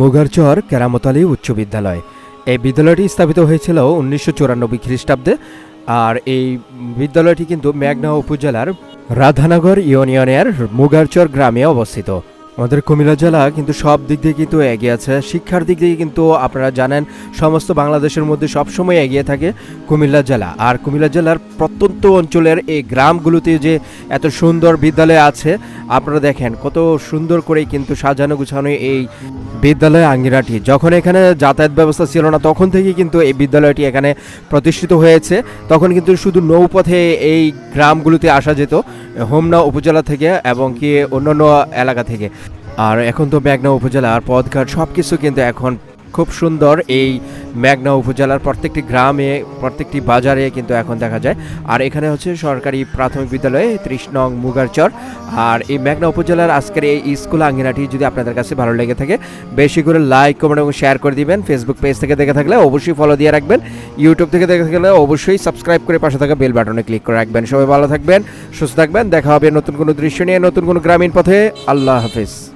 মুগারচর কেরামত আলী উচ্চ বিদ্যালয়। এই বিদ্যালয়টি স্থাপিত হয়েছিল উনিশশো চুরানব্বই খ্রিস্টাব্দে, আর এই বিদ্যালয়টি কিন্তু মেঘনা উপজেলার রাধানগর ইউনিয়নের মুগারচর গ্রামে অবস্থিত। আমাদের কুমিল্লা জেলা কিন্তু সব দিক দিয়ে কিন্তু এগিয়ে আছে। শিক্ষার দিক দিয়ে কিন্তু আপনারা জানেন, সমস্ত বাংলাদেশের মধ্যে সবসময় এগিয়ে থাকে কুমিল্লা জেলা। আর কুমিল্লা জেলার প্রত্যন্ত অঞ্চলের এই গ্রামগুলোতে যে এত সুন্দর বিদ্যালয় আছে আপনারা দেখেন কত সুন্দর করে কিন্তু সাজানো গুছানো এই বিদ্যালয় আঙ্গিরাটি। যখন এখানে যাতায়াত ব্যবস্থা ছিল না, তখন থেকে কিন্তু এই বিদ্যালয়টি এখানে প্রতিষ্ঠিত হয়েছে। তখন কিন্তু শুধু নৌপথে এই গ্রামগুলোতে আসা যেত, হোমনা উপজেলা থেকে এবং কি অন্যান্য এলাকা থেকে। আর এখন তো মেঘনা উপজেলার পথঘাট সব কিছু কিন্তু এখন খুব সুন্দর এই মেঘনা উপজেলার প্রত্যেকটি গ্রামে, প্রত্যেকটি বাজারে কিন্তু এখন দেখা যায়। আর এখানে হচ্ছে সরকারি প্রাথমিক বিদ্যালয় ত্রিশ নং মুগারচর আর এই মেঘনা উপজেলার আজকের এই স্কুল আঙ্গিনাটি যদি আপনাদের কাছে ভালো লেগে থাকে, বেশি করে লাইক কমেন্ট এবং শেয়ার করে দিবেন। ফেসবুক পেজ থেকে দেখে থাকলে অবশ্যই ফলো দিয়ে রাখবেন। ইউটিউব থেকে দেখে থাকলে অবশ্যই সাবস্ক্রাইব করে পাশে থাকা বেল বাটনে ক্লিক করে রাখবেন। সবাই ভালো থাকবেন, সুস্থ থাকবেন। দেখা হবে নতুন কোনো দৃশ্য নিয়ে, নতুন কোনো গ্রামীণ পথে। আল্লাহ হাফিজ।